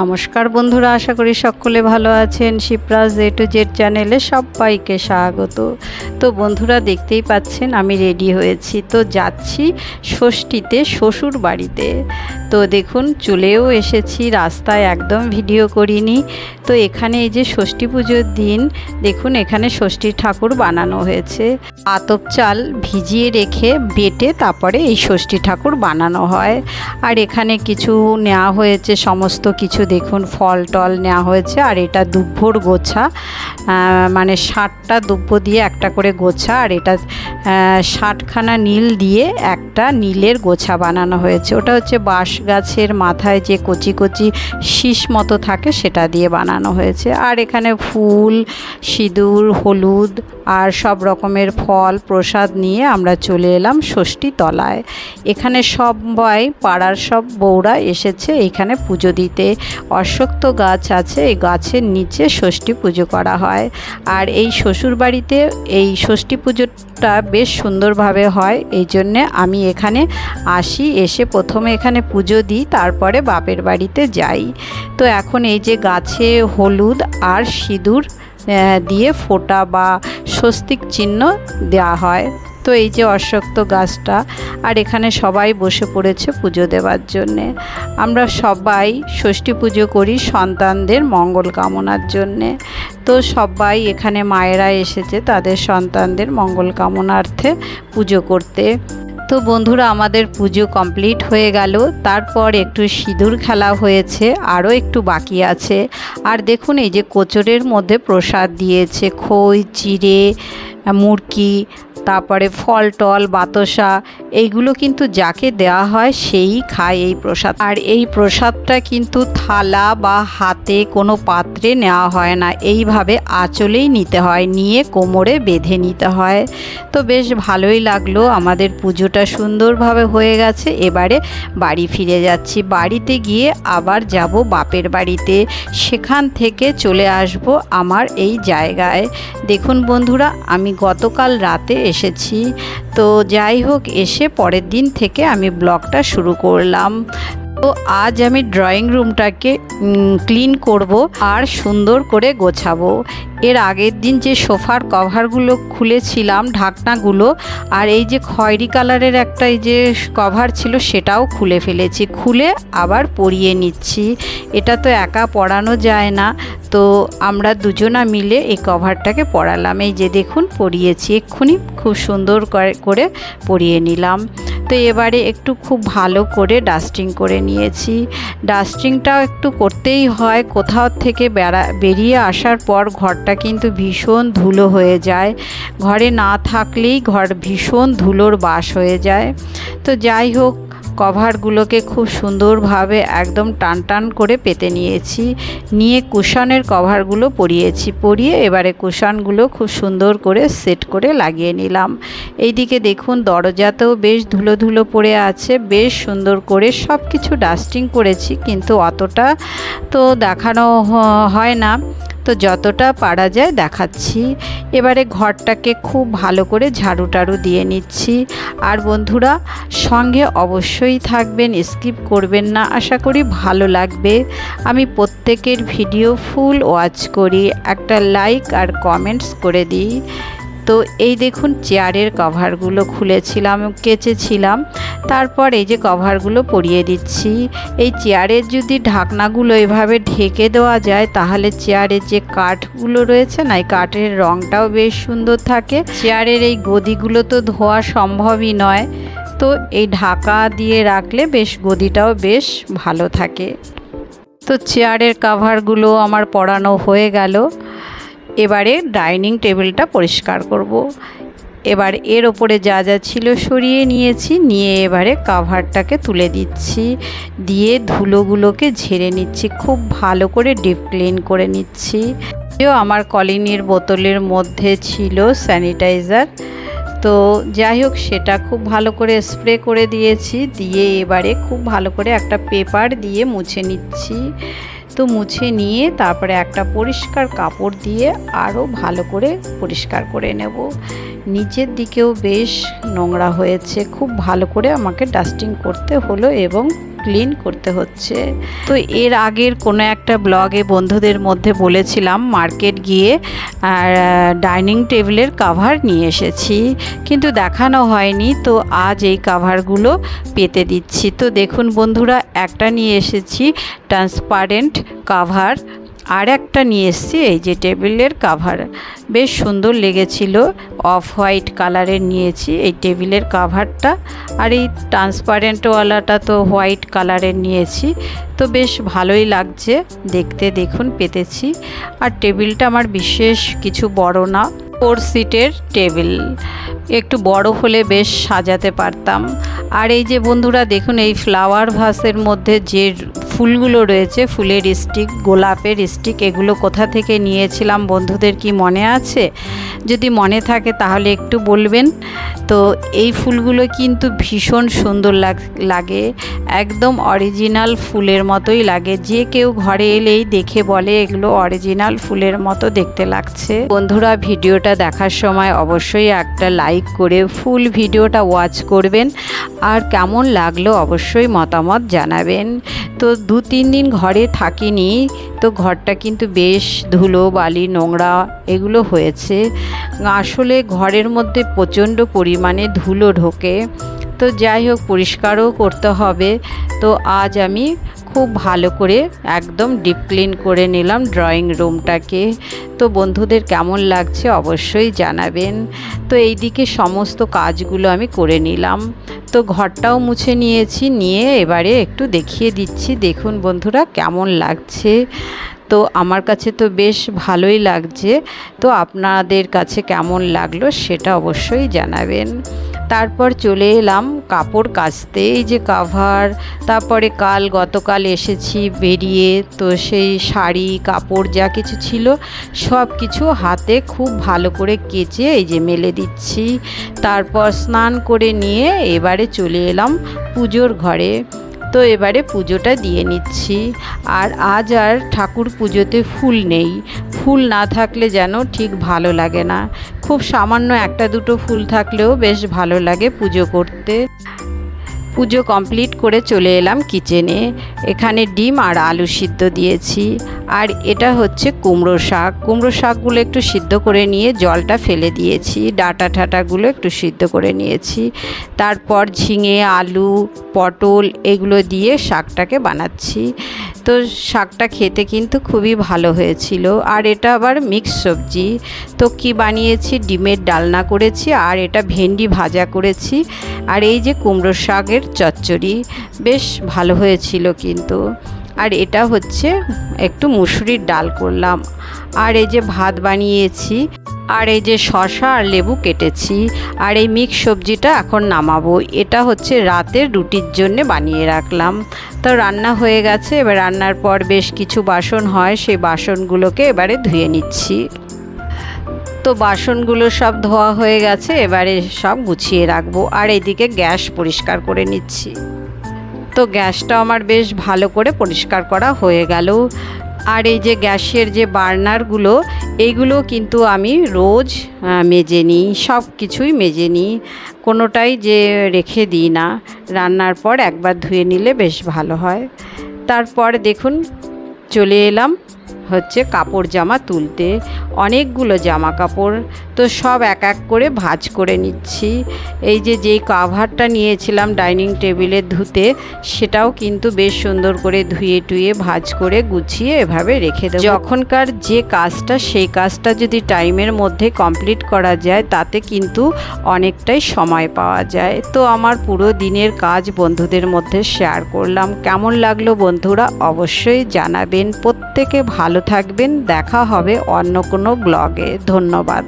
নমস্কার বন্ধুরা, আশা করি সকলে ভালো আছেন। শিবরাজ এ টু জেড চ্যানেলে সবাইকে স্বাগত। তো বন্ধুরা, দেখতেই পাচ্ছেন আমি রেডি হয়েছি। তো যাচ্ছি ষষ্ঠীতে শ্বশুর বাড়িতে তো দেখুন, চলেও এসেছি, রাস্তায় একদম ভিডিও করিনি। তো এখানে এই যে ষষ্ঠী পুজোর দিন, দেখুন এখানে ষষ্ঠী ঠাকুর বানানো হয়েছে। আতপ চাল ভিজিয়ে রেখে বেটে তারপরে এই ষষ্ঠী ঠাকুর বানানো হয়। আর এখানে কিছু নেওয়া হয়েছে, সমস্ত কিছু দেখুন, ফল টল নেওয়া হয়েছে। আর এটা দুব্বর গোছা মানে ষাটটা দুব্ব দিয়ে একটা করে গোছা, আর এটা ষাটখানা নীল দিয়ে একটা নীলের গোছা বানানো হয়েছে। ওটা হচ্ছে বাঁশ গাছের মাথায় যে কচি কচি শীষ মতো থাকে সেটা দিয়ে বানানো হয়েছে। আর এখানে ফুল, সিঁদুর, হলুদ আর সব রকমের ফল, প্রসাদ নিয়ে আমরা চলে এলাম ষষ্ঠী তলায় এখানে সবাই পাড়ার সব বউরা এসেছে এখানে পুজো দিতে। অশ্বত্থ গাছ আছে, এই গাছের নিচে ষষ্ঠী পুজো করা হয়। আর এই শ্বশুর বাড়িতে এই ষষ্ঠী পুজোটা বেশ সুন্দরভাবে হয়, এই জন্যে আমি এখানে আসি, এসে প্রথমে এখানে পুজো দিই, তারপরে বাপের বাড়িতে যাই। তো এখন এই যে গাছে হলুদ আর সিঁদুর দিয়ে ফোটা বা স্বস্তিক চিহ্ন দেওয়া হয়। তো এই যে অশ্বত্থ গাছটা, আর এখানে সবাই বসে পড়েছে পুজো দেওয়ার জন্যে। আমরা সবাই ষষ্ঠী পুজো করি সন্তানদের মঙ্গল কামনার জন্যে। তো সবাই এখানে মায়েরা এসেছে তাদের সন্তানদের মঙ্গল কামনার্থে পুজো করতে। তো বন্ধুরা, আমাদের পুজো কমপ্লিট হয়ে গেল। তারপর একটু সিঁদুর খেলা হয়েছে, আরও একটু বাকি আছে। আর দেখুন, এই যে কোচরের মধ্যে প্রসাদ দিয়েছে, খই, চিড়ে, মুরকি, তারপরে ফল টল, বাতাসা এইগুলো কিন্তু যাকে দেওয়া হয় সেই খায় এই প্রসাদ। আর এই প্রসাদটা কিন্তু থালা বা হাতে কোনো পাত্রে নেওয়া হয় না। এইভাবে আঁচলেই নিতে হয়, নিয়ে কোমরে বেঁধে নিতে হয়। তো বেশ ভালোই লাগল, আমাদের পুজোটা সুন্দরভাবে হয়ে গেছে। এবারে বাড়ি ফিরে যাচ্ছি। বাড়িতে গিয়ে আবার যাব বাপের বাড়িতে। সেখান থেকে চলে আসব আমার এই জায়গায়। দেখুন বন্ধুরা, আমি গতকাল রাতে এসেছি। তো যাই হোক এসে পরের দিন থেকে আমি ব্লগটা শুরু করলাম। তো আজ আমি ড্রয়িং রুমটাকে ক্লিন করব আর সুন্দর করে গোছাবো। এর আগের দিন যে সোফার কভারগুলো খুলেছিলাম, ঢাকনাগুলো, আর এই যে খয়েরি কালারের একটা এই যে কভার ছিল, সেটাও খুলে ফেলেছি। খুলে আবার পরিয়ে নিচ্ছি। এটা তো একা পরানো যায় না। তো আমরা দুজনা মিলে এই কভারটাকে পরালাম। এই যে দেখুন, পরিয়েছি। এক্ষুনি খুব সুন্দর করে পরিয়ে নিলাম। তো এবারে একটু খুব ভালো করে ডাস্টিং করে নিয়েছি। ডাস্টিংটাও একটু করতেই হয়, কোথাও থেকে বেড়া, বেরিয়ে আসার পর ঘরটা কিন্তু ভীষণ ধুলো হয়ে যায়। ঘরে না থাকলেই ঘর ভীষণ ধুলোর বাস হয়ে যায়। তো যাই হোক কভারগুলোকে খুব সুন্দরভাবে একদম টান টান করে পেতে নিয়েছি। নিয়ে কুশনের কভারগুলো পরিয়েছি, পরিয়ে এবারে কুশনগুলো খুব সুন্দর করে সেট করে লাগিয়ে নিলাম। এইদিকে দেখুন দরজাতেও বেশ ধুলো ধুলো পড়ে আছে, বেশ সুন্দর করে সব কিছু ডাস্টিং করেছি, কিন্তু অতটা তো দেখানো হয় না। তো যতটা পারা যায় দেখাচ্ছি। এবারে ঘরটাকে খুব ভালো করে ঝাড়ু টাড়ু দিয়ে নিচ্ছি। আর বন্ধুরা, সঙ্গে অবশ্যই থাকবেন, স্কিপ করবেন না, আশা করি ভালো লাগবে। আমি প্রত্যেকের ভিডিও ফুল ওয়াচ করি, একটা লাইক আর কমেন্টস করে দিই। তো এই দেখুন চেয়ারের কভারগুলো খুলেছিলাম, কেচেছিলাম। তারপর এই যে কভারগুলো পরিয়ে দিচ্ছি। এই চেয়ারের যদি ঢাকনাগুলো এভাবে ঢেকে দেওয়া যায়, তাহলে চেয়ারের যে কাঠগুলো রয়েছে না, এই কাঠের রঙটাও বেশ সুন্দর থাকে। চেয়ারের এই গদিগুলো তো ধোয়া সম্ভবই নয়। তো এই ঢাকা দিয়ে রাখলে বেশ গদিটাও বেশ ভালো থাকে। তো চেয়ারের কাভারগুলো আমার পরানো হয়ে গেল। এবারে ডাইনিং টেবিলটা পরিষ্কার করব। এবার এর ওপরে যা যা ছিল সরিয়ে নিয়েছি, নিয়ে এবারে কাভারটাকে তুলে দিচ্ছি। দিয়ে ধুলোগুলোকে ঝেড়ে নিচ্ছি, খুব ভালো করে ডিপ ক্লিন করে নিচ্ছি। আমার কলিনির বোতলের মধ্যে ছিল স্যানিটাইজার তো যাই হোক সেটা খুব ভালো করে স্প্রে করে দিয়েছি। দিয়ে এবারে খুব ভালো করে একটা পেপার দিয়ে মুছে নিচ্ছি। তো মুছে নিয়ে তারপরে একটা পরিষ্কার কাপড় দিয়ে আরও ভালো করে পরিষ্কার করে নেব। নিচের দিকেও বেশ নোংরা হয়েছে। খুব ভালো করে আমাকে ডাস্টিং করতে হলো এবং ক্লিন করতে হচ্ছে। তো এর আগের কোনো একটা ব্লগে বন্ধুদের মধ্যে বলেছিলাম মার্কেট গিয়ে, আর ডাইনিং টেবিলের কাভার নিয়ে এসেছি। কিন্তু দেখানো হয়নি, তো আজ এই কাভারগুলো পেতে দিচ্ছি। তো দেখুন বন্ধুরা, একটা নিয়ে এসেছি ট্রান্সপারেন্ট কাভার আর একটা নিয়ে এসেছি, এই যে টেবিলের কাভার বেশ সুন্দর লেগেছিল অফ হোয়াইট কালারের নিয়েছি, এই টেবিলের কাভারটা আর এই ট্রান্সপারেন্টওয়ালাটা তো হোয়াইট কালারের নিয়েছি। তো বেশ ভালোই লাগছে। দেখতে দেখুন, পেতেছি। আর টেবিলটা আমার বিশেষ কিছু বড় না ফোর সিটের টেবিল। একটু বড় হলে বেশ সাজাতে পারতাম। আর এই যে বন্ধুরা, দেখুন, এই ফ্লাওয়ার ভাসের মধ্যে যে ফুলগুলো রয়েছে, ফুলের স্টিক গোলাপের স্টিক এগুলো কোথা থেকে নিয়েছিলাম বন্ধুদের কি মনে আছে? যদি মনে থাকে তাহলে একটু বলবেন। তো এই ফুলগুলো কিন্তু ভীষণ সুন্দর লাগে একদম অরিজিনাল ফুলের মতোই লাগে। যে কেউ ঘরে এলেই দেখে বলে, এগুলো অরিজিনাল ফুলের মতো দেখতে লাগছে। বন্ধুরা, ভিডিওটা দেখার সময় অবশ্যই একটা লাইক করে ফুল ভিডিওটা ওয়াচ করবেন। আর কেমন লাগল অবশ্যই মতামত জানাবেন। তো দু, তিন দিন ঘরে থাকিনি, তো ঘরটা কিন্তু বেশ ধুলো, বালি, নোংরা এগুলো হয়েছে। আসলে ঘরের মধ্যে প্রচণ্ড পরিমাণে ধুলো ঢোকে। তো যাই হোক, পরিষ্কারও করতে হবে। তো আজ আমি খুব ভালো করে একদম ডিপ ক্লিন করে নিলাম ড্রয়িং রুমটাকে তো বন্ধুদের কেমন লাগছে অবশ্যই জানাবেন। তো এই দিকে সমস্ত কাজগুলো আমি করে নিলাম। তো ঘরটাও মুছে নিয়েছি, নিয়ে এবারে একটু দেখিয়ে দিচ্ছি। দেখুন বন্ধুরা কেমন লাগছে। তো আমার কাছে তো বেশ ভালোই লাগছে। তো আপনাদের কাছে কেমন লাগল সেটা অবশ্যই জানাবেন। তারপর চলে এলাম কাপড় কাচতে, এই যে কাভার তারপরে কাল গতকাল এসেছি বেরিয়ে, তো সেই শাড়ি, কাপড় যা কিছু ছিল সব কিছু হাতে খুব ভালো করে কেচে, এই যে মেলে দিচ্ছি। তারপর স্নান করে নিয়ে এবারে চলে এলাম পুজোর ঘরে। তো এবারে পুজোটা দিয়ে নিচ্ছি। আর আজ আর ঠাকুর পুজোতে ফুল নেই। ফুল না থাকলে যেন ঠিক ভালো লাগে না। খুব সামান্য একটা দুটো ফুল থাকলেও বেশ ভালো লাগে পুজো করতে। পুজো কমপ্লিট করে চলে এলাম কিচেনে। এখানে ডিম আর আলু সিদ্ধ দিয়েছি। আর এটা হচ্ছে কুমড়ো শাক। কুমড়ো শাকগুলো একটু সিদ্ধ করে নিয়ে জলটা ফেলে দিয়েছি। ডাটা ঠাটাগুলো একটু সিদ্ধ করে নিয়েছি। তারপর ঝিঙে, আলু, পটল এগুলো দিয়ে শাকটাকে বানাচ্ছি। তো শাকটা খেতে কিন্তু খুবই ভালো হয়েছিল। আর এটা আবার মিক্স সবজি। তো কি বানিয়েছি? ডিমের ডালনা করেছি আর এটা ভেন্ডি ভাজা করেছি। আর এই যে কুমড়ো শাকের চচ্চড়ি, বেশ ভালো হয়েছিল কিন্তু। আর এটা হচ্ছে একটু মুসুরির ডাল করলাম। আর এই যে ভাত বানিয়েছি, আর এই যে শশা আর লেবু কেটেছি, আর এই মিক্স সবজিটা এখন নামাবো। এটা হচ্ছে রাতের রুটির জন্যে বানিয়ে রাখলাম। তো রান্না হয়ে গেছে, এবার রান্নার পর বেশ কিছু বাসন হয়, সেই বাসনগুলোকে এবারে ধুয়ে নিচ্ছি। তো বাসনগুলো সব ধোয়া হয়ে গেছে, এবারে সব গুছিয়ে রাখব। আর এদিকে গ্যাস পরিষ্কার করে নিচ্ছি। তো গ্যাসটা আমার বেশ ভালো করে পরিষ্কার করা হয়ে গেল। আর এই যে গ্যাসের যে বার্নারগুলো, এইগুলো কিন্তু আমি রোজ মেজে নিই, সব কিছুই মেজে নিই। কোনোটাই যে রেখে দিই না। রান্নার পর একবার ধুয়ে নিলে বেশ ভালো হয়। তারপর দেখুন, চলে এলাম। হচ্ছে কাপড় জামা তুলতে। অনেকগুলো জামা কাপড় তো সব এক এক করে ভাজ করে নিচ্ছি। এই যে, যেই কাভারটা নিয়েছিলাম ডাইনিং টেবিলে ধুতে, সেটাও কিন্তু বেশ সুন্দর করে ধুয়ে টুয়ে, ভাজ করে গুছিয়ে এভাবে রেখে দেবো। যখনকার যে কাজটা, সেই কাজটা যদি টাইমের মধ্যে কমপ্লিট করা যায়, তাতে কিন্তু অনেকটাই সময় পাওয়া যায়। তো আমার পুরো দিনের কাজ বন্ধুদের মধ্যে শেয়ার করলাম। কেমন লাগল বন্ধুরা, অবশ্যই জানাবেন। প্রত্যেকে ভালো থাকবেন। দেখা হবে অন্য কোনো ব্লগে ধন্যবাদ।